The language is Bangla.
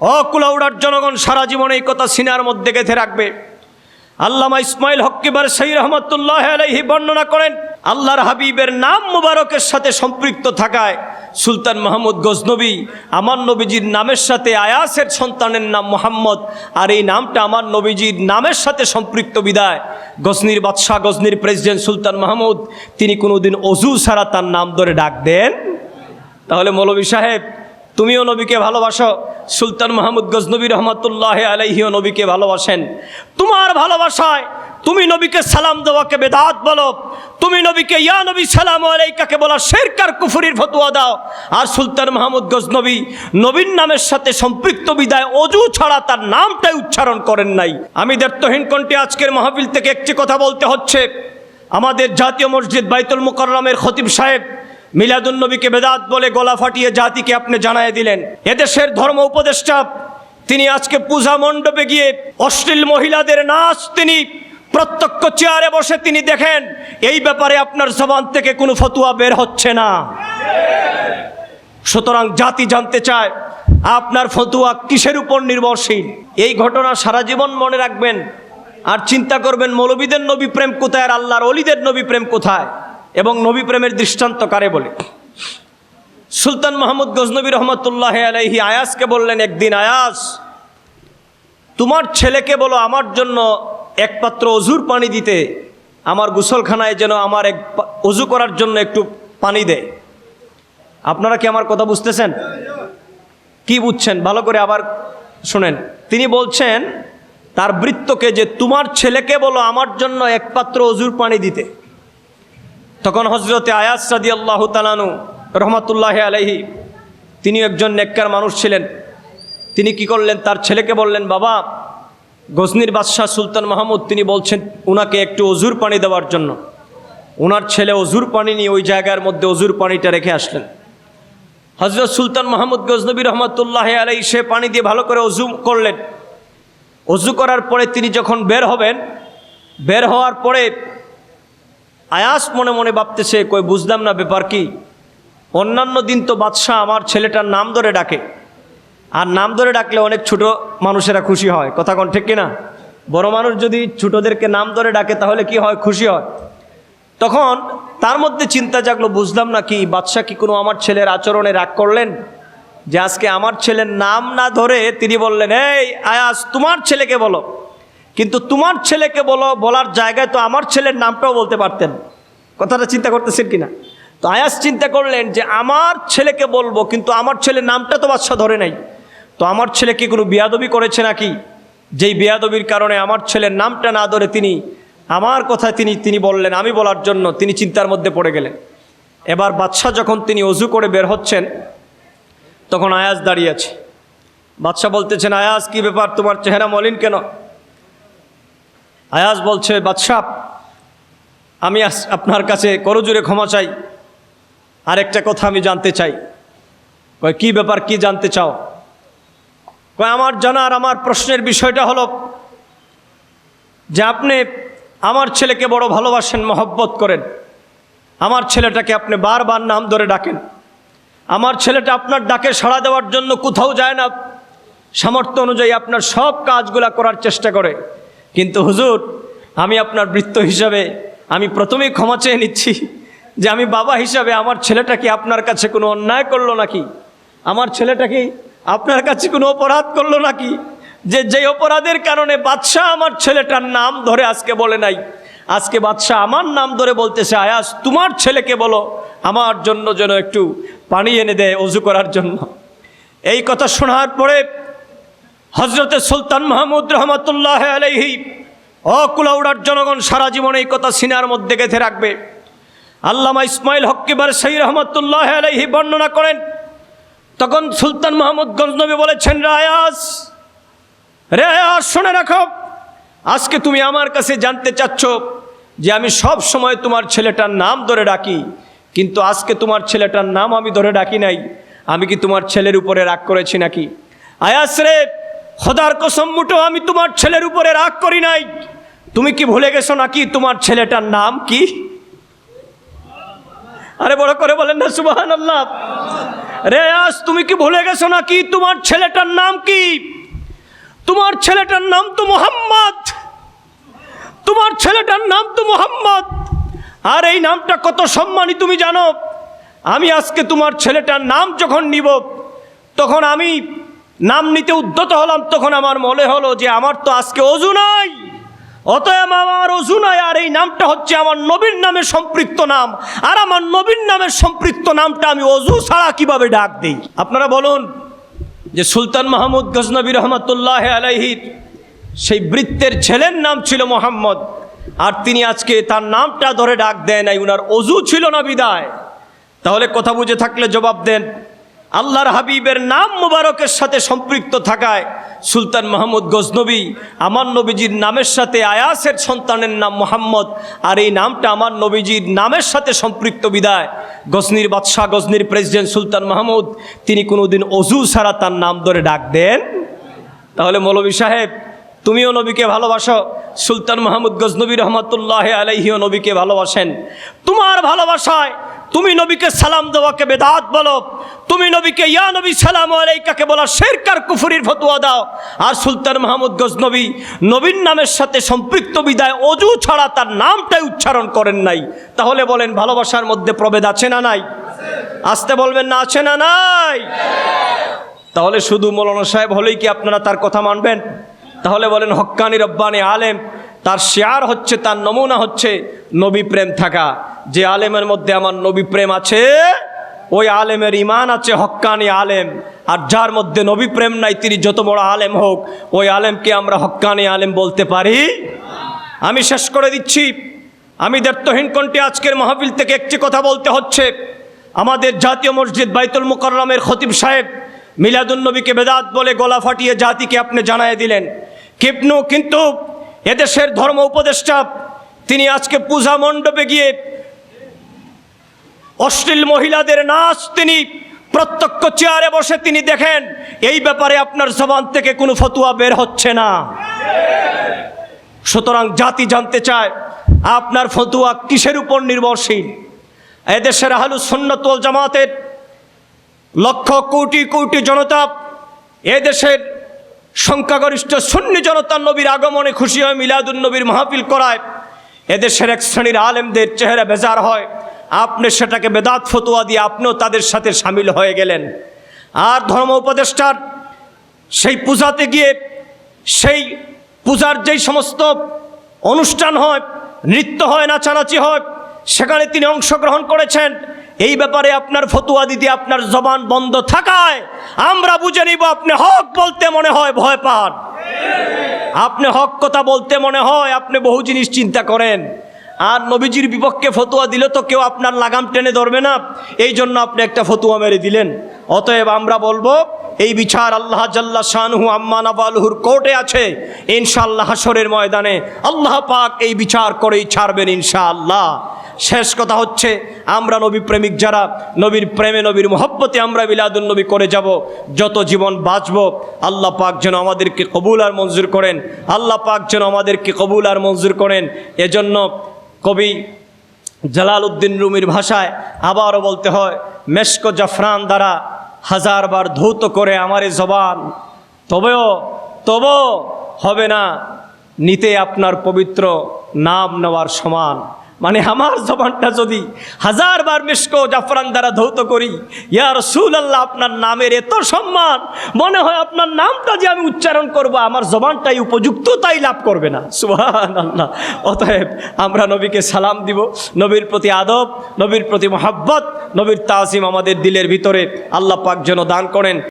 অকুলাউড়ার জনগণ সারা জীবন এই কথা সিনার মধ্যে গেঁথে রাখবে। আল্লামা ইসমাইল হক্কিবার সেই রহমতুল্লাহ আলাইহি বর্ণনা করেন, আল্লাহর হাবিবের নাম মুবারকের সাথে সম্পৃক্ত থাকায় সুলতান মাহমুদ গজনবী আমার নবীজির নামের সাথে আয়াসের সন্তানের নাম মোহাম্মদ, আর এই নামটা আমার নবীজির নামের সাথে সম্পৃক্ত বিদায়। গজনির বাদশাহ, গজনির প্রেসিডেন্ট সুলতান মাহমুদ, তিনি কোনোদিন অজু ছাড়া তার নাম ধরে ডাক দেন। তাহলে মৌলবী সাহেব, তুমিও নবীকে ভালোবাসো। সুলতান মাহমুদ গজনবী রহমতুল্লাহ আলাইহিও নবীকে ভালোবাসেন। তোমার ভালোবাসায় তুমি নবীকে সালাম দেওয়াকে বেদাত বলো। তুমি নবীকে, ইয়া নবী, সালাম আলাইকাকে বলা শেরকার কুফুরির ফতুয়া দাও। আর সুলতান মাহমুদ গজনবী নবীর নামের সাথে সম্পৃক্ত বিদায় অজু ছাড়া তার নামটাই উচ্চারণ করেন নাই। আমি দের্তহীন কণ্ঠে আজকের মাহফিল থেকে একটি কথা বলতে হচ্ছে। আমাদের জাতীয় মসজিদ বাইতুল মুকররমের খতিব সাহেব মিলাদুন্নবীকে বেদাত বলে গলা ফাটিয়ে জাতিকে আপনি জানায় দিলেন। এদেশের ধর্ম উপদেষ্টা, তিনি আজকে পূজা মণ্ডপে গিয়ে অশ্লীল মহিলাদের নাচ তিনি প্রত্যক্ষ চেয়ারে বসে তিনি দেখেন, এই ব্যাপারে আপনার জবান থেকে কোনো ফতুয়া বের হচ্ছে না। সুতরাং জাতি জানতে চায়, আপনার ফতুয়া কিসের উপর নির্ভরশীল? এই ঘটনা সারা জীবন মনে রাখবেন, আর চিন্তা করবেন মৌলবীদের নবী প্রেম কোথায় আর আল্লাহর অলিদের নবী প্রেম কোথায়? এবং নবী প্রেমের দৃষ্টান্ত কারে বলে? সুলতান মাহমুদ গজনবী রহমতুল্লাহ আলাইহি আয়াসকে বললেন, একদিন আয়াস, তোমার ছেলেকে বলো আমার জন্য এক পাত্র অজুর পানি দিতে, আমার গোসলখানায় যেন আমার এক অজু করার জন্য একটু পানি দেয়। আপনারা কি আমার কথা বুঝতেছেন? কি বুঝছেন? ভালো করে আবার শোনেন। তিনি বলছেন, তার বৃত্তকে যে তোমার ছেলেকে বলো আমার জন্য এক পাত্র অজুর পানি দিতে তখন হজরতে আয়াস সাদি আল্লাহ তালানু রহমতুল্লাহ আলহি তিনি একজন নেককার মানুষ ছিলেন। তিনি কি করলেন? তার ছেলেকে বললেন, বাবা, গজনির বাদশাহ সুলতান মাহমুদ, তিনি বলছেন, উনাকে একটু অজুর পানি দেওয়ার জন্য। ওনার ছেলে অজুর পানি নিয়ে ওই জায়গার মধ্যে অজুর পানিটা রেখে আসলেন। হজরত সুলতান মাহমুদ গজনবী রহমতুল্লাহ আলাই সে পানি দিয়ে ভালো করে অজু করলেন। অজু করার পরে তিনি যখন বের হবেন, বের হওয়ার পরে আয়াস মনে মনে ভাবতেছে, কই, বুঝলাম না ব্যাপার কি? অন্যান্য দিন তো বাদশাহ আমার ছেলেটার নাম ধরে ডাকে। আর নাম ধরে ডাকলে অনেক ছোট মানুষেরা খুশি হয়। কথা কোন ঠিক কিনা? বড় মানুষ যদি ছোটদেরকে নাম ধরে ডাকে, তাহলে কি হয়? খুশি হয়। তখন তার মধ্যে চিন্তা জাগলো, বুঝলাম না কি, বাদশাহ কি কোনো আমার ছেলের আচরণে রাগ করলেন? যে আজকে আমার ছেলের নাম না ধরে তিনি বললেন, এই আয়াস, তোমার ছেলেকে বলো। কিন্তু তোমার ছেলেকে বলো, বলার জায়গায় তো আমার ছেলের নামটাও বলতে পারতেন। কথাটা চিন্তা করতেছেন কিনা? তো আয়াস চিন্তা করলেন যে, আমার ছেলেকে বলব, কিন্তু আমার ছেলের নামটা তো বাদশাহ ধরে নাই। তো আমার ছেলে কি কোনো বিয়াদবি করেছে নাকি? যেই বিয়াদবির কারণে আমার ছেলের নামটা না ধরে তিনি, আমার কথা তিনি তিনি বললেন, আমি বলার জন্য তিনি চিন্তার মধ্যে পড়ে গেলেন। এবার বাদশাহ যখন তিনি অজু করে বের হচ্ছেন, তখন আয়াস দাঁড়িয়ে আছে। বাদশাহ বলতেছেন, আয়াস, কি ব্যাপার? তোমার চেহারা মলিন কেন? আয়াস বলছে, বাদশাহ, আমি আপনার কাছে করজুরে ক্ষমা চাই। আরেকটা কথা আমি জানতে চাই। কয়, কি ব্যাপার, কি জানতে চাও? কয়, আমার জানার, আমার প্রশ্নের বিষয়টা হলো যে আপনি আমার ছেলেকে বড় ভালোবাসেন, মহব্বত করেন। আমার ছেলেটাকে আপনি বারবার নাম ধরে ডাকেন। আমার ছেলেটা আপনার ডাকে সাড়া দেওয়ার জন্য কোথাও যায় না। সামর্থ্য অনুযায়ী আপনার সব কাজগুলা করার চেষ্টা করে। কিন্তু হুজুর, আমি আপনার বৃত্ত হিসাবে, আমি প্রথমেই ক্ষমা চেয়ে নিচ্ছি যে আমি বাবা হিসাবে আমার ছেলেটা কি আপনার কাছে কোনো অন্যায় করল নাকি? আমার ছেলেটা কি আপনার কাছে কোনো অপরাধ করল নাকি? যে যে অপরাধের কারণে বাদশাহ আমার ছেলেটার নাম ধরে আজকে বলে নাই, আজকে বাদশাহ আমার নাম ধরে বলতেছে, আয়াস, তোমার ছেলেকে বলো, আমার জন্য যেন একটু পানি এনে দেয় অজু করার জন্য। এই কথা শোনার পরে হজরতে সুলতান মাহমুদ রহমতুল্লাহ আলহি অকুলাউড়ার জনগণ সারা জীবন এই কথা সিনার মধ্যে গেঁথে রাখবে। আল্লামা ইসমাইল হক্কিবার সেই রহমতুল্লাহ আলহি বর্ণনা করেন, তখন সুলতান মাহমুদ গজনবী বলেছেন, রায়াস, রে আয়াস, শুনে রাখো, আজকে তুমি আমার কাছে জানতে চাচ্ছ যে আমি সব সময় তোমার ছেলেটার নাম ধরে ডাকি, কিন্তু আজকে তোমার ছেলেটার নাম আমি ধরে ডাকি নাই, আমি কি তোমার ছেলের উপরে রাগ করেছি নাকি? আয়াস রে খোদার কসম মুটো আমি তোমার ছেলের উপরে রাগ করি নাই। তুমি কি ভুলে গেছো নাকি তোমার ছেলেটার নাম কি? আরে বড় করে বলেন না সুবাহান আল্লাহ রে আয়াস তুমি কি ভুলে গেছো নাকি তোমার ছেলেটার নাম কি? তোমার ছেলেটার নাম তো মোহাম্মদ। তোমার ছেলেটার নাম তো মোহাম্মদ। আর এই নামটা কত সম্মানী তুমি জানো? আমি আজকে তোমার ছেলেটার নাম যখন নিব, তখন আমি নাম নিতে উদ্যত হলাম, তখন আমার মনে হলো যে আমার তো আজকে অজু নাই। অতএব আমার অজু নাই, আর এই নামটা হচ্ছে আমার নবীর নামে সম্পৃক্ত নাম। আর আমার নবীর নামের সম্পৃক্ত নামটা আমি অজু ছাড়া কীভাবে ডাক দিই? আপনারা বলুন যে সুলতান মাহমুদ গজনবী রহমতুল্লাহ আলাইহির সেই বৃত্তের ছেলের নাম ছিল মোহাম্মদ, আর তিনি আজকে তার নামটা ধরে ডাক দেন নাই, উনার অজু ছিল না বিদায়। তাহলে কথা বুঝে থাকলে জবাব দেন আল্লাহর হাবিবের নাম মুবারকের সাথে সম্পৃক্ত থাকায় সুলতান মাহমুদ গজনবী, আমার নবীজির নামের সাথে আয়াসের সন্তানের নাম মোহাম্মদ, আর এই নামটা আমার নবীজির নামের সাথে সম্পৃক্ত বিদায়। গজনির বাদশাহ, গজনির প্রেসিডেন্ট সুলতান মাহমুদ তিনি কোনোদিন অজু ছাড়া তার নাম ধরে ডাক দেন। তাহলে মৌলবী সাহেব, তুমিও নবীকে ভালোবাসো, সুলতান মাহমুদ গজনবী রহমতুল্লাহ আলাইহিও নবীকে ভালোবাসেন। তোমার ভালোবাসায় তুমি নবীকে সালাম দেওয়াকে বেদাত বলো। তুমি নবীকে, ইয়া নবী, সালাম আলাইকাকে বলা শেরকার কুফুরির ফতুয়া দাও। আর সুলতান মাহমুদ গজনবী নবীর নামের সাথে সম্পৃক্ত বিদায় অজু ছাড়া তার নামটাই উচ্চারণ করেন নাই। তাহলে বলেন, ভালোবাসার মধ্যে প্রভেদ আছে না নাই? আসতে বলবেন না, আছে না নাই? তাহলে শুধু মৌলানা সাহেব হলেই কি আপনারা তার কথা মানবেন? তাহলে বলেন, হক্কানি রব্বানি আলেম তার শেয়ার হচ্ছে, তার নমুনা হচ্ছে নবী প্রেম থাকা। যে আলেমের মধ্যে আমার নবী প্রেম আছে, ওই আলেমের ইমান আছে হক্কানি আলেম। আর যার মধ্যে নবী প্রেম নাই, তিনি যত বড় আলেম হোক, ওই আলেমকে আমরা হক্কানি আলেম বলতে পারি। আমি শেষ করে দিচ্ছি। আমি দায়িত্বহীন কণ্ঠে আজকের মাহফিল থেকে একটি কথা বলতে হচ্ছে। আমাদের জাতীয় মসজিদ বাইতুল মুকররমের খতিব সাহেব মিলাদুন্নবীকে বেদাত বলে গলা ফাটিয়ে জাতিকে আপনি জানায় দিলেন। কিপনু কিন্তু এদেশের ধর্ম উপদেষ্টা, তিনি আজকে পূজা মণ্ডপে গিয়ে অশ্লীল মহিলাদের নাচ তিনি প্রত্যক্ষ চেয়ারে বসে তিনি দেখেন, এই ব্যাপারে আপনার জবান থেকে কোনো ফতুয়া বের হচ্ছে না। সুতরাং জাতি জানতে চায়, আপনার ফতুয়া কিসের উপর নির্ভরশীল? এদেশের আহলু সন্ন্যতল জামাতের লক্ষ কোটি কোটি জনতা এদেশের সংখ্যাগরিষ্ঠ সুন্নি জনতার নবীর আগমনে খুশি হয়ে, মিলাদুন নবীর মাহফিল করায়। এদেশের এক শ্রেণির আলেমদের চেহারা বেজার হয়। আপনি সেটাকে বেদাত ফতুয়া দিয়ে আপনিও তাদের সাথে সামিল হয়ে গেলেন। আর ধর্ম উপদেষ্টার সেই পূজাতে গিয়ে সেই পূজার যেই সমস্ত অনুষ্ঠান হয়, নৃত্য হয়, নাচানাচি হয়, সেখানে তিনি অংশগ্রহণ করেছেন। এই ব্যাপারে আপনার ফতুয়া দিতে আপনার জবান বন্ধ থাকায় আমরা বুঝে নিব আপনি হক বলতে মনে হয় ভয় পান। আপনি হক কথা বলতে মনে হয় আপনি বহু জিনিস চিন্তা করেন। আর নবীজির বিপক্ষে ফতুয়া দিলে তো কেউ আপনার লাগাম টেনে ধরবে না। এই জন্য আপনি একটা ফতুয়া মেরে দিলেন। অতএব আমরা বলব, এই বিচার আল্লাহ জাল্লা শাহু আম্মা নবালহুর কোর্টে আছে। ইনশাআল্লাহ হাসরের ময়দানে আল্লাহ পাক এই বিচার করেই ছাড়বেন ইনশাআল্লাহ। শেষ কথা হচ্ছে, আমরা নবী প্রেমিক যারা, নবীর প্রেমে, নবীর মহব্বতে আমরা মিলাদুল নবী করে যাব। যত জীবন বাঁচব, আল্লাহ পাক যেন আমাদেরকে কবুল আর মঞ্জুর করেন। আল্লাহ পাক যেন আমাদেরকে কবুল আর মঞ্জুর করেন। এজন্য কবি জালাল উদ্দিন রুমির ভাষায় আবারও বলতে হয়, মেশকো জাফরান দ্বারা হাজারবার ধৌত করে আমার জবান। তবেও তবু হবে না, নিতে আপনার পবিত্র নাম নেওয়ার সমান। মানে আমার জবানটা যদি হাজারবার মিসকো জাফরান দ্বারা ধৌত করি, ইয়া রসুল আল্লাহ আপনার নামের এত সম্মান, মনে হয় আপনার নামটা যে আমি উচ্চারণ করব, আমার জবানটাই উপযুক্ত, তাই লাভ করবে না। সুহান আল্লাহ অতএব আমরা নবীকে সালাম দিব, নবীর প্রতি আদব, নবীর প্রতি মহাব্বত, নবীর তাজিম আমাদের দিলের ভিতরে, আল্লাহ পাক যেন দান করেন।